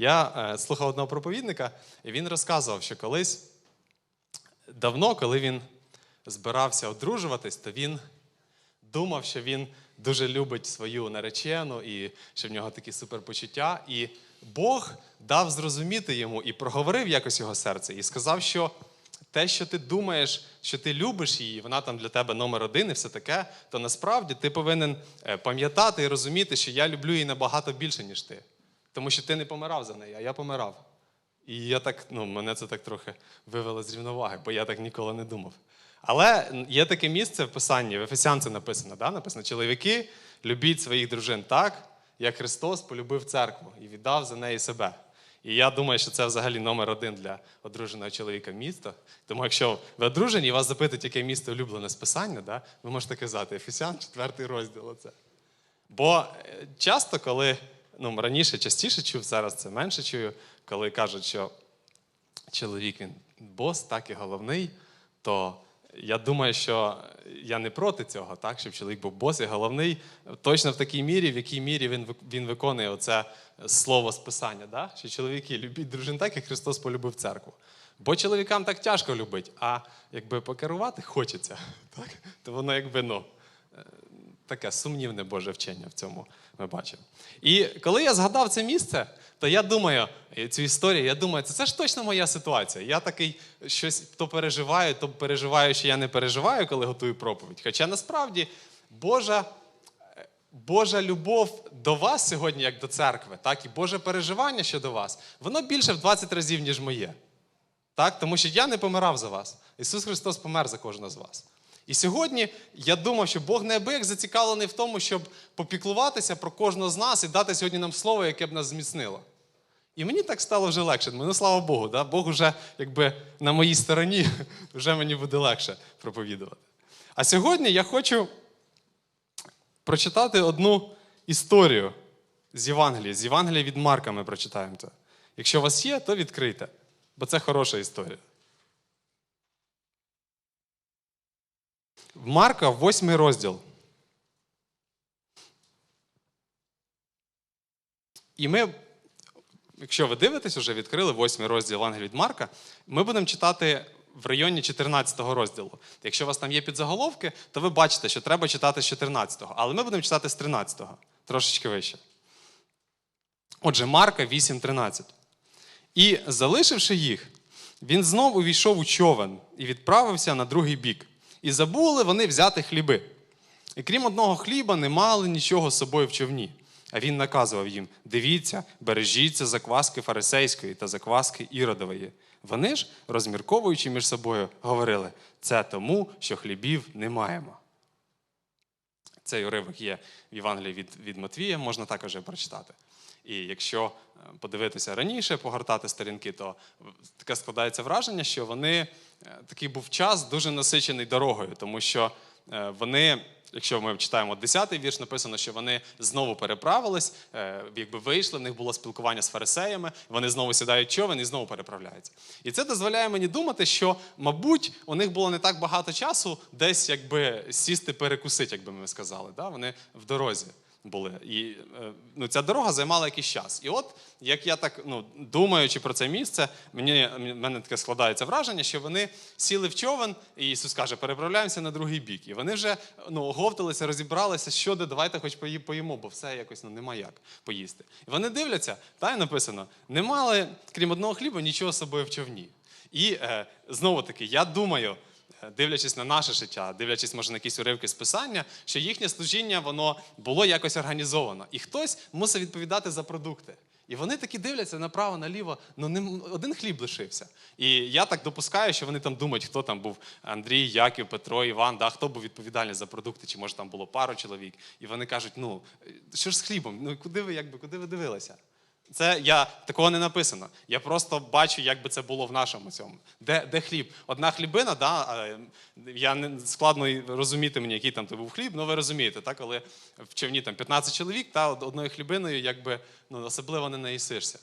Я е, слухав одного проповідника, і він розказував, що колись давно, коли він збирався одружуватись, то він думав, що він дуже любить свою наречену і що в нього такі суперпочуття. І Бог дав зрозуміти йому і проговорив якось його серце, і сказав, що те, що ти думаєш, що ти любиш її, вона там для тебе номер один і все таке, то насправді ти повинен е, пам'ятати і розуміти, що я люблю її набагато більше, ніж ти. Тому що ти не помирав за неї, а я помирав. І я так, ну, мене це так трохи вивело з рівноваги, бо я так ніколи не думав. Але є таке місце в писанні, в Ефесянці написано, да? написано, чоловіки, любіть своїх дружин так, як Христос полюбив церкву і віддав за неї себе. І я думаю, що це взагалі номер один для одруженого чоловіка місто. Тому якщо ви одружені і вас запитують, яке місто улюблене з писання, да? ви можете казати Ефесян, четвертий розділ. Оце. Бо е, часто, коли ну, раніше частіше чув, зараз це менше чую, коли кажуть, що чоловік він бос, так і головний, то я думаю, що я не проти цього, так, щоб чоловік був бос і головний, точно в такій мірі, в якій мірі він, він виконує оце слово з писання, да? що чоловіки любіть дружин так, як Христос полюбив церкву. Бо чоловікам так тяжко любить, а якби покерувати хочеться, так? то воно якби ну, таке сумнівне Боже вчення в цьому ми бачимо. І коли я згадав це місце, то я думаю, цю історію, я думаю, це, це ж точно моя ситуація. Я такий щось то переживаю, то переживаю, що я не переживаю, коли готую проповідь. Хоча насправді Божа, е, Божа любов до вас сьогодні, як до церкви, так, і Боже переживання щодо вас, воно більше в 20 разів, ніж моє. Так? Тому що я не помирав за вас. Ісус Христос помер за кожного з вас. І сьогодні я думав, що Бог неабияк зацікавлений в тому, щоб попіклуватися про кожного з нас і дати сьогодні нам слово, яке б нас зміцнило. І мені так стало вже легше. Ну, слава Богу, да? Бог вже якби на моїй стороні, вже мені буде легше проповідувати. А сьогодні я хочу прочитати одну історію з Євангелії. З Євангелія від Марка ми прочитаємо це. Якщо у вас є, то відкрийте, бо це хороша історія. Марка, восьмий розділ. І ми, якщо ви дивитесь, вже відкрили восьмий розділ Євангелія від Марка, ми будемо читати в районі 14 розділу. Якщо у вас там є підзаголовки, то ви бачите, що треба читати з 14-го. Але ми будемо читати з 13-го, трошечки вище. Отже, Марка 8.13. І, залишивши їх, він знов увійшов у човен і відправився на другий бік. І забули вони взяти хліби. І крім одного хліба, не мали нічого з собою в човні. А він наказував їм: дивіться, бережіться закваски фарисейської та закваски іродової. Вони ж, розмірковуючи між собою, говорили: це тому, що хлібів не маємо. Цей уривок є в Євангелії від, від Матвія, можна також прочитати. І якщо е, подивитися раніше, погортати сторінки, то таке складається враження, що вони такий був час дуже насичений дорогою, тому що е, вони. Якщо ми читаємо 10-й вірш, написано, що вони знову переправились, е, якби вийшли, в них було спілкування з фарисеями, вони знову сідають човен і знову переправляються. І це дозволяє мені думати, що, мабуть, у них було не так багато часу десь якби сісти перекусити, як би ми сказали. Да? Вони в дорозі були. І е, ну, ця дорога займала якийсь час. І от, як я так ну, думаючи про це місце, мені мене таке складається враження, що вони сіли в човен, і Ісус каже, переправляємося на другий бік. І вони вже ну, оговталися, розібралися, що де, давайте хоч пої- поїмо, бо все якось ну, нема як поїсти. І вони дивляться, та й написано: не мали, крім одного хліба, нічого з собою в човні. І е, знову таки, я думаю дивлячись на наше життя, дивлячись, може, на якісь уривки з писання, що їхнє служіння воно було якось організовано. І хтось мусив відповідати за продукти. І вони такі дивляться направо, наліво, ну не один хліб лишився. І я так допускаю, що вони там думають, хто там був Андрій, Яків, Петро, Іван, да, хто був відповідальний за продукти, чи може там було пару чоловік. І вони кажуть: ну що ж з хлібом? Ну куди ви якби куди ви дивилися? Це я такого не написано. Я просто бачу, як би це було в нашому цьому. Де де хліб? Одна хлібина, да, я не складно розуміти мені, який там то був хліб, ну ви розумієте, та, коли в човні там 15 чоловік, та одною хлібиною якби ну, особливо не наїсишся.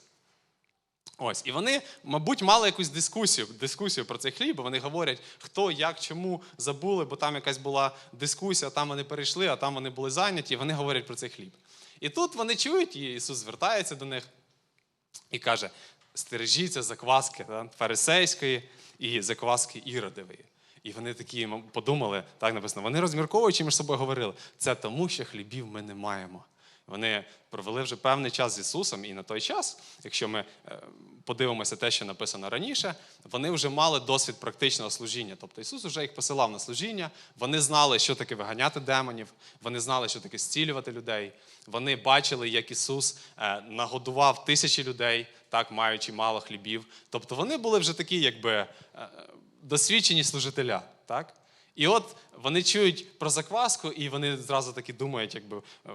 Ось, і вони, мабуть, мали якусь дискусію дискусію про цей хліб. бо Вони говорять, хто, як, чому забули, бо там якась була дискусія, там вони перейшли, а там вони були зайняті, і вони говорять про цей хліб. І тут вони чують, і Ісус звертається до них і каже: стережіться закваски да, фарисейської і закваски іродової. І вони такі подумали, так написано, вони розмірковуючи між собою говорили, це тому, що хлібів ми не маємо. Вони провели вже певний час з Ісусом, і на той час, якщо ми е, подивимося те, що написано раніше, вони вже мали досвід практичного служіння. Тобто Ісус вже їх посилав на служіння, вони знали, що таке виганяти демонів, вони знали, що таке зцілювати людей. Вони бачили, як Ісус е, нагодував тисячі людей, так маючи мало хлібів. Тобто вони були вже такі, якби е, досвідчені служителя. Так? І от вони чують про закваску, і вони зразу таки думають, якби е,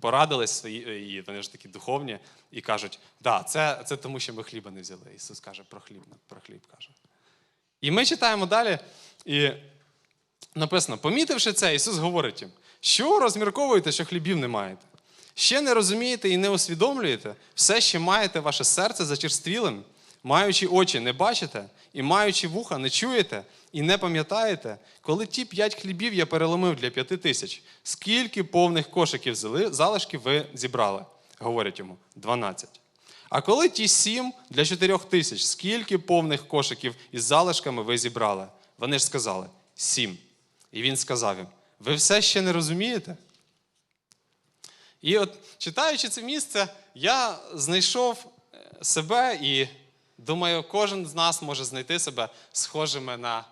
порадились свої, і вони ж такі духовні, і кажуть, да, це, це тому, що ми хліба не взяли. Ісус каже про хліб, про хліб каже. І ми читаємо далі, і написано: помітивши це, Ісус говорить їм, що розмірковуєте, що хлібів не маєте? Ще не розумієте і не усвідомлюєте, все ще маєте ваше серце зачерствілим, маючи очі, не бачите, і маючи вуха, не чуєте і не пам'ятаєте, коли ті п'ять хлібів я переломив для п'яти тисяч, скільки повних кошиків зали- залишків ви зібрали? Говорять йому, дванадцять. А коли ті сім для чотирьох тисяч, скільки повних кошиків із залишками ви зібрали? Вони ж сказали сім. І він сказав їм: ви все ще не розумієте? І от читаючи це місце, я знайшов е, себе і думаю, кожен з нас може знайти себе схожими на,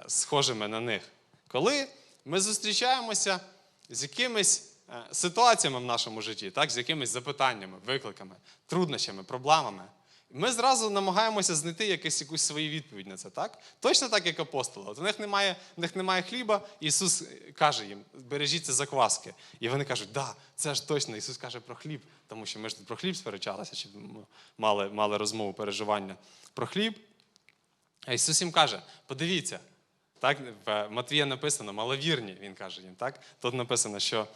е, схожими на них. Коли ми зустрічаємося з якимись е, ситуаціями в нашому житті, так, з якимись запитаннями, викликами, труднощами, проблемами. Ми зразу намагаємося знайти якусь, якусь свою відповідь на це, так? Точно так, як апостоли. От у них немає, у них немає хліба, Ісус каже їм, бережіться закваски. І вони кажуть, да, це ж точно. Ісус каже про хліб, тому що ми ж тут про хліб сперечалися, чи мали, мали розмову, переживання про хліб. А Ісус їм каже: подивіться, так, в Матвія написано, маловірні, він каже їм. Так? Тут написано, що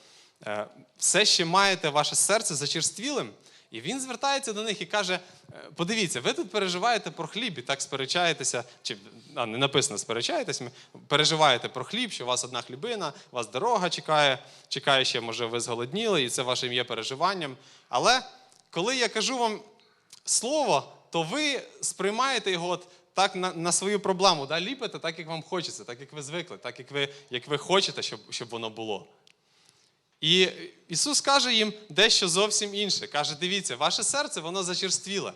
е, все ще маєте ваше серце зачерствілим. І він звертається до них і каже: е, подивіться, ви тут переживаєте про хліб і так сперечаєтеся, чи а, не написано сперечаєтесь, ми- переживаєте про хліб, що у вас одна хлібина, у вас дорога чекає, чекає ще, може, ви зголодніли, і це вашим є переживанням. Але коли я кажу вам слово, то ви сприймаєте його от так на, на свою проблему, да, ліпите так, як вам хочеться, так як ви звикли, так як ви, як ви хочете, щоб, щоб воно було. І Ісус каже їм дещо зовсім інше. Каже: дивіться, ваше серце воно зачерствіле.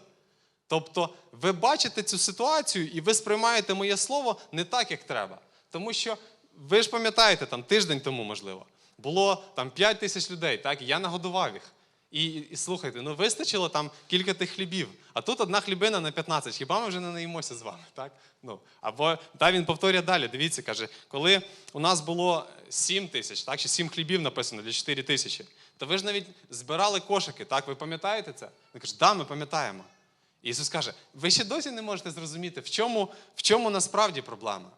Тобто ви бачите цю ситуацію і ви сприймаєте моє слово не так, як треба. Тому що ви ж пам'ятаєте, там тиждень тому, можливо, було там 5 тисяч людей, так, і я нагодував їх. І, і слухайте, ну вистачило там кілька тих хлібів, а тут одна хлібина на 15. Хіба ми вже не наїмося з вами? Так? Ну, або та він повторює далі. Дивіться, каже, коли у нас було 7 тисяч, так, чи 7 хлібів написано для 4 тисячі, то ви ж навіть збирали кошики, так? Ви пам'ятаєте це? Він каже, да, ми пам'ятаємо. І Ісус каже, ви ще досі не можете зрозуміти, в чому, в чому насправді проблема.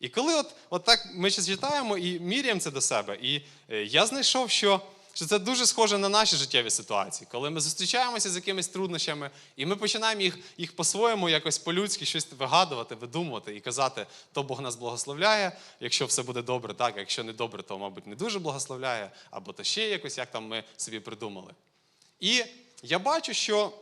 І коли от, от так ми ще читаємо і міряємо це до себе, і е, я знайшов, що, що це дуже схоже на наші життєві ситуації, коли ми зустрічаємося з якимись труднощами, і ми починаємо їх, їх по-своєму якось по-людськи щось вигадувати, видумувати і казати, то Бог нас благословляє, якщо все буде добре, так, а якщо не добре, то, мабуть, не дуже благословляє, або то ще якось, як там ми собі придумали. І я бачу, що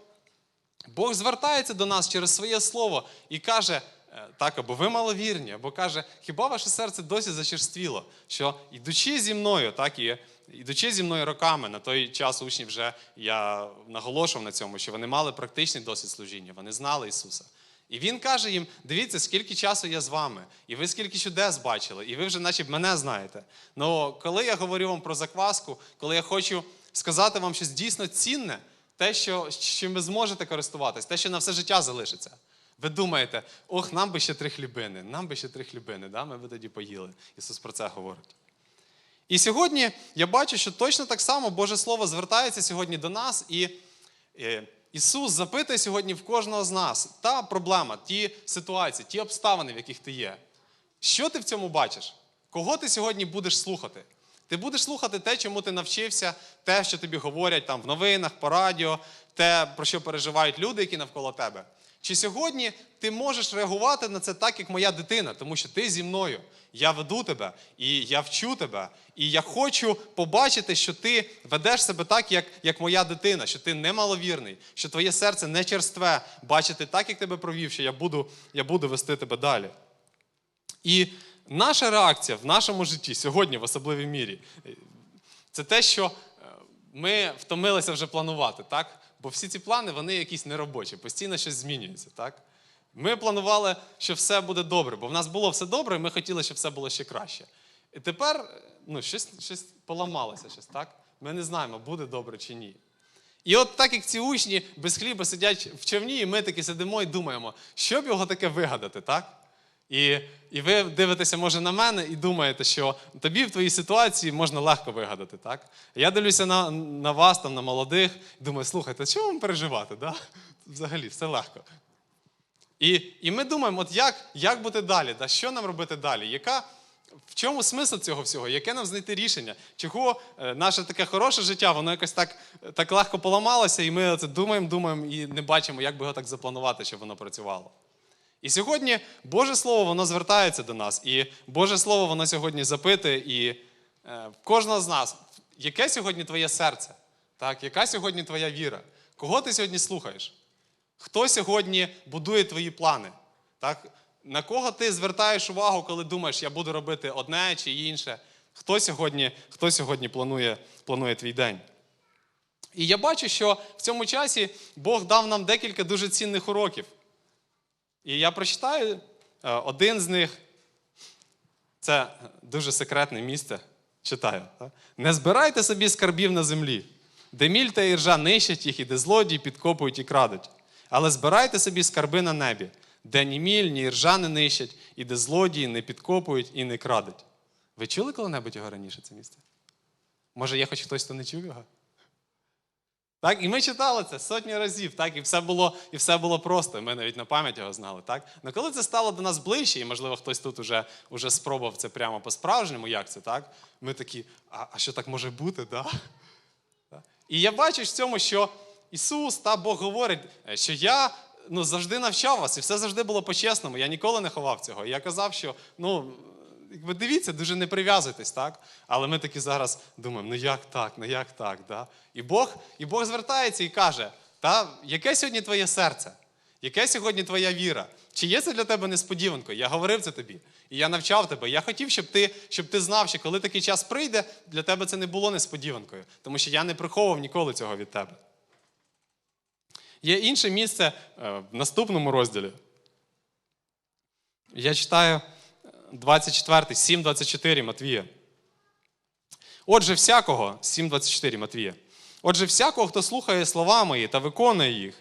Бог звертається до нас через своє слово і каже: е, так, або ви маловірні, або каже, хіба ваше серце досі зачерствіло, що йдучи зі мною, так і йдучи зі мною роками, на той час учні вже я наголошував на цьому, що вони мали практичний досвід служіння, вони знали Ісуса. І він каже їм: дивіться, скільки часу я з вами, і ви скільки чудес бачили, і ви вже, наче, мене знаєте. Ну, коли я говорю вам про закваску, коли я хочу сказати вам щось дійсно цінне, те, що, чим ви зможете користуватись, те, що на все життя залишиться. Ви думаєте, ох, нам би ще три хлібини, нам би ще три хлібини, да? ми би тоді поїли. Ісус про це говорить. І сьогодні я бачу, що точно так само Боже Слово звертається сьогодні до нас, і е, Ісус запитує сьогодні в кожного з нас та проблема, ті ситуації, ті обставини, в яких ти є. Що ти в цьому бачиш? Кого ти сьогодні будеш слухати? Ти будеш слухати те, чому ти навчився, те, що тобі говорять там в новинах, по радіо, те, про що переживають люди, які навколо тебе. Чи сьогодні ти можеш реагувати на це так, як моя дитина, тому що ти зі мною, я веду тебе, і я вчу тебе, і я хочу побачити, що ти ведеш себе так, як, як моя дитина, що ти не маловірний, що твоє серце не черстве, бачити так, як тебе провів, що я буду, я буду вести тебе далі. І наша реакція в нашому житті сьогодні, в особливій мірі, це те, що е, ми втомилися вже планувати, так? Бо всі ці плани, вони якісь неробочі, постійно щось змінюється, так? Ми планували, що все буде добре, бо в нас було все добре, і ми хотіли, щоб все було ще краще. І тепер ну, щось, щось поламалося, щось, так? Ми не знаємо, буде добре чи ні. І от так як ці учні без хліба сидять в човні, і ми таки сидимо і думаємо, що б його таке вигадати, так? І, і ви дивитеся, може, на мене і думаєте, що тобі в твоїй ситуації можна легко вигадати, так? Я дивлюся на, на вас, там, на молодих, і думаю, слухайте, чого вам переживати? Да? Взагалі, все легко. І, і ми думаємо, от як, як бути далі? Да? Що нам робити далі? Яка, в чому смисл цього всього? Яке нам знайти рішення? Чого е, наше таке хороше життя, воно якось так, так легко поламалося, і ми це думаємо, думаємо і не бачимо, як би його так запланувати, щоб воно працювало. І сьогодні Боже Слово воно звертається до нас, і Боже Слово воно сьогодні запитує і е, кожного з нас, яке сьогодні твоє серце? Так? Яка сьогодні твоя віра? Кого ти сьогодні слухаєш? Хто сьогодні будує твої плани? Так? На кого ти звертаєш увагу, коли думаєш, я буду робити одне чи інше? Хто сьогодні, хто сьогодні планує, планує твій день? І я бачу, що в цьому часі Бог дав нам декілька дуже цінних уроків. І я прочитаю е, один з них. Це дуже секретне місце. Читаю. Не збирайте собі скарбів на землі, де міль та іржа нищать їх, і де злодії підкопують і крадуть. Але збирайте собі скарби на небі, де ні міль, ні іржа не нищать, і де злодії не підкопують і не крадуть. Ви чули коли-небудь його раніше, це місце? Може, є хоч хтось, хто не чув його? Так, і ми читали це сотні разів, так, і все було, і все було просто. Ми навіть на пам'ять його знали. Так? Но коли це стало до нас ближче, і, можливо, хтось тут уже, уже спробував це прямо по-справжньому, як це, так? Ми такі, а, а що так може бути? Да? І я бачу в цьому, що Ісус та Бог говорить, е, що я ну, завжди навчав вас, і все завжди було по-чесному. Я ніколи не ховав цього. Я казав, що ну, якби дивіться, дуже не прив'язуйтесь, так? Але ми такі зараз думаємо, ну як так, ну як так? Да? І Бог і Бог звертається і каже: та, яке сьогодні твоє серце? Яке сьогодні твоя віра? Чи є це для тебе несподіванкою? Я говорив це тобі. І я навчав тебе. Я хотів, щоб ти, щоб ти знав, що коли такий час прийде, для тебе це не було несподіванкою. Тому що я не приховував ніколи цього від тебе. Є інше місце е, в наступному розділі. Я читаю 24, 7,24 Матвія. Отже, всякого, 7,24 Матвія. Отже, всякого, хто слухає слова мої та виконує їх,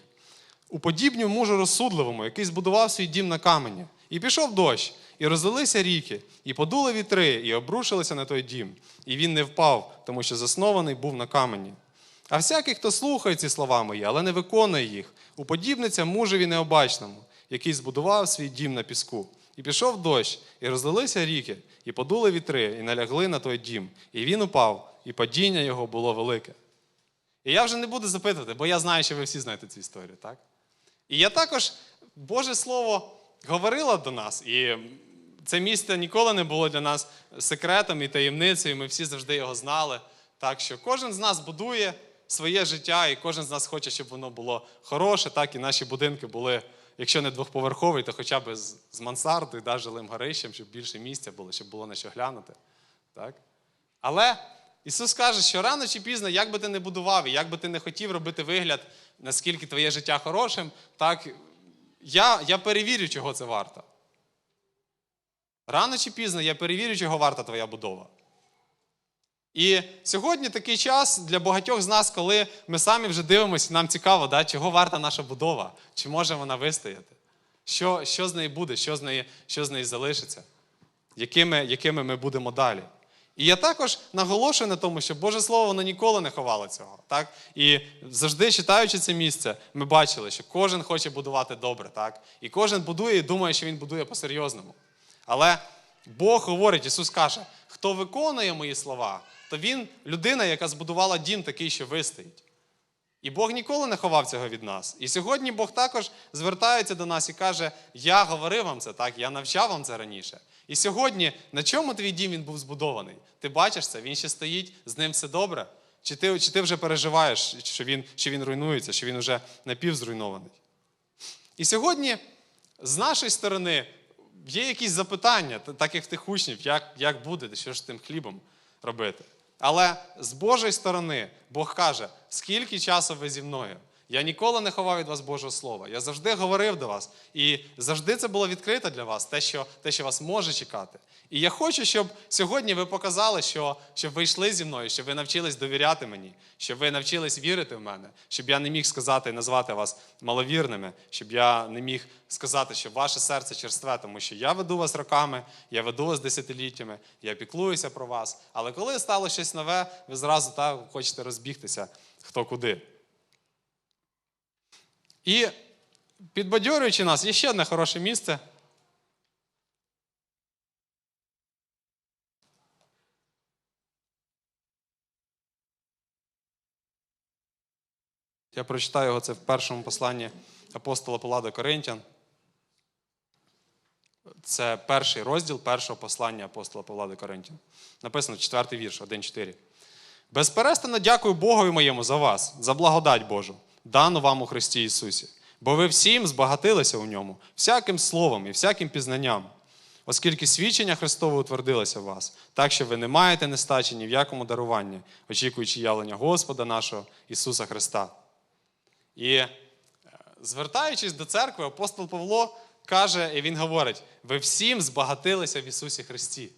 уподібню мужу розсудливому, який збудував свій дім на камені. І пішов дощ, і розлилися ріки, і подули вітри, і обрушилися на той дім. І він не впав, тому що заснований був на камені. А всякий, хто слухає ці слова мої, але не виконує їх, уподібниться мужеві необачному, який збудував свій дім на піску. І пішов дощ, і розлилися ріки, і подули вітри, і налягли на той дім. І він упав, і падіння його було велике. І я вже не буду запитувати, бо я знаю, що ви всі знаєте цю історію, так? І я також, Боже Слово говорило до нас, і це місце ніколи не було для нас секретом і таємницею, ми всі завжди його знали. Так що кожен з нас будує своє життя, і кожен з нас хоче, щоб воно було хороше, так і наші будинки були, якщо не двохповерхові, то хоча б з, з мансардою, да, жилим горищем, щоб більше місця було, щоб було на що глянути. Так? Але Ісус каже, що рано чи пізно, як би ти не будував, і як би ти не хотів робити вигляд, наскільки твоє життя хорошим, так я, я перевірю, чого це варто. Рано чи пізно я перевірю, чого варта твоя будова. І сьогодні такий час для багатьох з нас, коли ми самі вже дивимося, нам цікаво, да, чого варта наша будова, чи може вона вистояти, що що з нею буде, що з неї, що з неї залишиться, якими, якими ми будемо далі. І я також наголошую на тому, що Боже Слово воно ніколи не ховало цього. Так? І завжди читаючи це місце, ми бачили, що кожен хоче будувати добре, так? і кожен будує і думає, що він будує по-серйозному. Але Бог говорить, Ісус каже, хто виконує мої слова, то він людина, яка збудувала дім такий, що вистоїть. І Бог ніколи не ховав цього від нас. І сьогодні Бог також звертається до нас і каже: Я говорив вам це так, я навчав вам це раніше. І сьогодні на чому твій дім він був збудований? Ти бачиш це, він ще стоїть, з ним все добре. Чи ти, чи ти вже переживаєш, що він, що він руйнується, що він вже напівзруйнований? І сьогодні з нашої сторони є якісь запитання, так як в тих учнів, як, як буде, що ж тим хлібом робити. Але з Божої сторони Бог каже, скільки часу ви зі мною? Я ніколи не ховав від вас Божого Слова. Я завжди говорив до вас. І завжди це було відкрито для вас, те, що, те, що вас може чекати. І я хочу, щоб сьогодні ви показали, що, щоб ви йшли зі мною, щоб ви навчились довіряти мені, щоб ви навчились вірити в мене, щоб я не міг сказати назвати вас маловірними, щоб я не міг сказати, що ваше серце черстве, тому що я веду вас роками, я веду вас десятиліттями, я піклуюся про вас. Але коли стало щось нове, ви зразу так хочете розбігтися хто куди. І підбадьорюючи нас, є ще одне хороше місце. Я прочитаю його це в першому посланні апостола Павла до Коринтян. Це перший розділ першого послання апостола Павла до Коринтян. Написано четвертий вірш, 1.4. Безперестанно дякую Богові моєму за вас, за благодать Божу, дану вам у Христі Ісусі. Бо ви всім збагатилися у ньому, всяким словом і всяким пізнанням, оскільки свідчення Христове утвердилося в вас, так що ви не маєте нестачі ні в якому даруванні, очікуючи явлення Господа нашого Ісуса Христа. І е, звертаючись до церкви, апостол Павло каже, і він говорить: ви всім збагатилися в Ісусі Христі.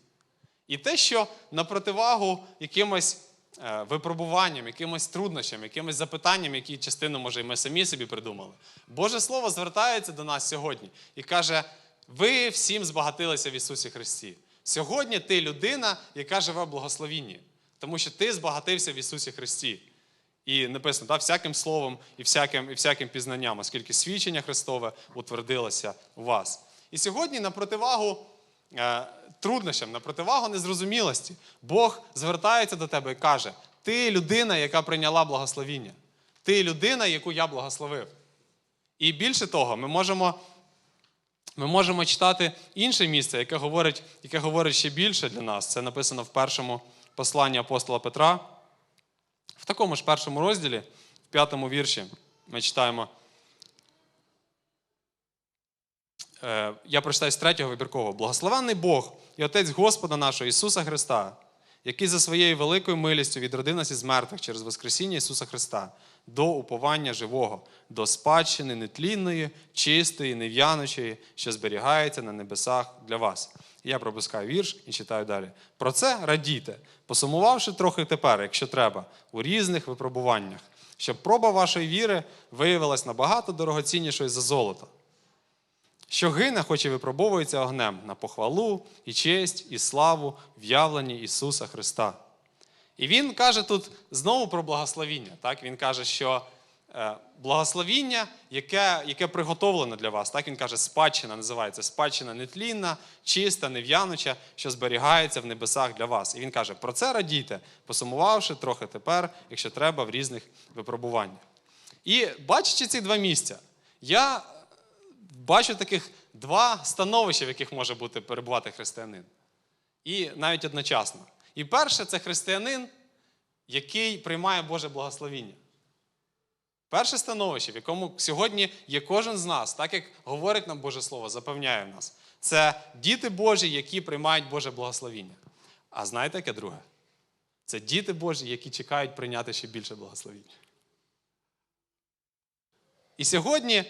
І те, що на противагу якимось випробуванням, якимось труднощам, якимось запитанням, які частину, може, і ми самі собі придумали, Боже Слово звертається до нас сьогодні і каже: ви всім збагатилися в Ісусі Христі. Сьогодні ти людина, яка живе в благословінні, тому що ти збагатився в Ісусі Христі. І написано, так, всяким словом і всяким, і всяким пізнанням, оскільки свідчення Христове утвердилося у вас. І сьогодні на противагу е, труднощам, на противагу незрозумілості, Бог звертається до тебе і каже: ти людина, яка прийняла благословіння. Ти людина, яку я благословив. І більше того, ми можемо, ми можемо читати інше місце, яке говорить, яке говорить ще більше для нас. Це написано в першому посланні апостола Петра. В такому ж першому розділі, в п'ятому вірші, ми читаємо. Е, Я прочитаю з третього вибіркового. Благословенний Бог і Отець Господа нашого Ісуса Христа, який за своєю великою милістю відродив нас із мертвих через Воскресіння Ісуса Христа до уповання живого, до спадщини нетлінної, чистої, нев'яночої, що зберігається на небесах для вас. Я пропускаю вірш і читаю далі. Про це радійте, посумувавши трохи тепер, якщо треба, у різних випробуваннях, щоб проба вашої віри виявилась набагато дорогоціннішою за золото що гине, хоч і випробовується огнем на похвалу і честь, і славу в явленні Ісуса Христа. І він каже тут знову про благословіння. Так? Він каже, що е, благословіння, яке, яке приготовлено для вас, так він каже, спадщина називається спадщина нетлінна, чиста, нев'януча, що зберігається в небесах для вас. І він каже, про це радійте, посумувавши трохи тепер, якщо треба, в різних випробуваннях. І бачачи ці два місця, я бачу таких два становища, в яких може бути перебувати християнин. І навіть одночасно. І перше це християнин, який приймає Боже благословіння. Перше становище, в якому сьогодні є кожен з нас, так як говорить нам Боже Слово, запевняє нас, це діти Божі, які приймають Боже благословіння. А знаєте, яке друге? Це діти Божі, які чекають прийняти ще більше благословіння. І сьогодні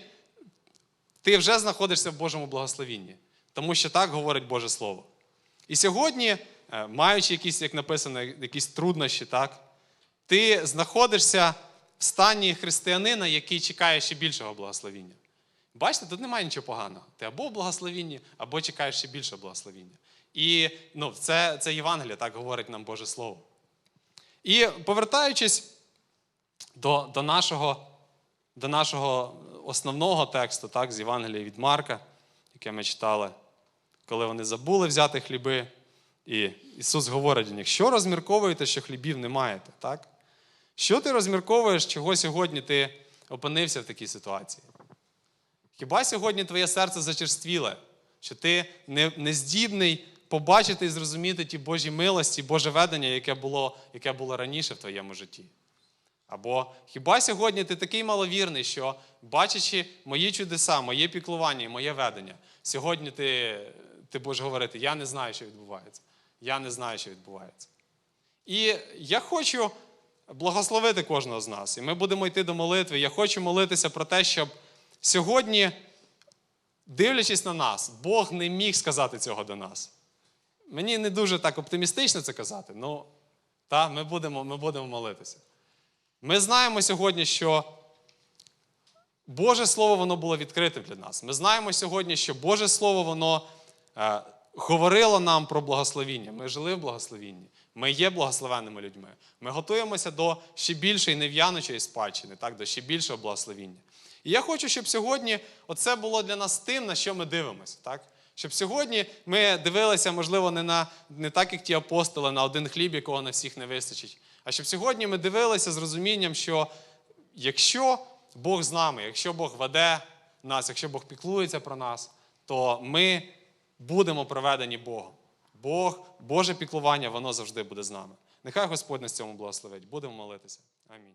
ти вже знаходишся в Божому благословінні, тому що так говорить Боже Слово. І сьогодні, е, маючи якісь, як написано, якісь труднощі, так, ти знаходишся в стані християнина, який чекає ще більшого благословіння. Бачите, тут немає нічого поганого. Ти або в благословінні, або чекаєш ще більше благословіння. І ну, це, це Євангелія, так говорить нам Боже Слово. І повертаючись до, до нашого до нашого основного тексту, так, з Євангелія від Марка, яке ми читали, коли вони забули взяти хліби, І Ісус говорить до них, що розмірковуєте, що хлібів не маєте, так? Що ти розмірковуєш, чого сьогодні ти опинився в такій ситуації? Хіба сьогодні твоє серце зачерствіле, що ти не, не здібний побачити і зрозуміти ті Божі милості, Боже ведення, яке було, яке було раніше в твоєму житті? Або хіба сьогодні ти такий маловірний, що, бачачи мої чудеса, моє піклування і моє ведення, сьогодні ти, ти будеш говорити, я не знаю, що відбувається. Я не знаю, що відбувається. І я хочу благословити кожного з нас. І ми будемо йти до молитви. Я хочу молитися про те, щоб сьогодні, дивлячись на нас, Бог не міг сказати цього до нас. Мені не дуже так оптимістично це казати, ну та, ми, будемо, ми будемо молитися. Ми знаємо сьогодні, що Боже Слово воно було відкрите для нас. Ми знаємо сьогодні, що Боже Слово воно е, говорило нам про благословіння. Ми жили в благословінні. Ми є благословенними людьми. Ми готуємося до ще більшої нев'яночої спадщини, так, до ще більшого благословіння. І я хочу, щоб сьогодні оце було для нас тим, на що ми дивимося. Так? Щоб сьогодні ми дивилися, можливо, не, на, не так, як ті апостоли, на один хліб, якого на всіх не вистачить. А щоб сьогодні ми дивилися з розумінням, що якщо Бог з нами, якщо Бог веде нас, якщо Бог піклується про нас, то ми будемо проведені Богом. Бог, Боже піклування, воно завжди буде з нами. Нехай Господь нас цьому благословить. Будемо молитися. Амінь.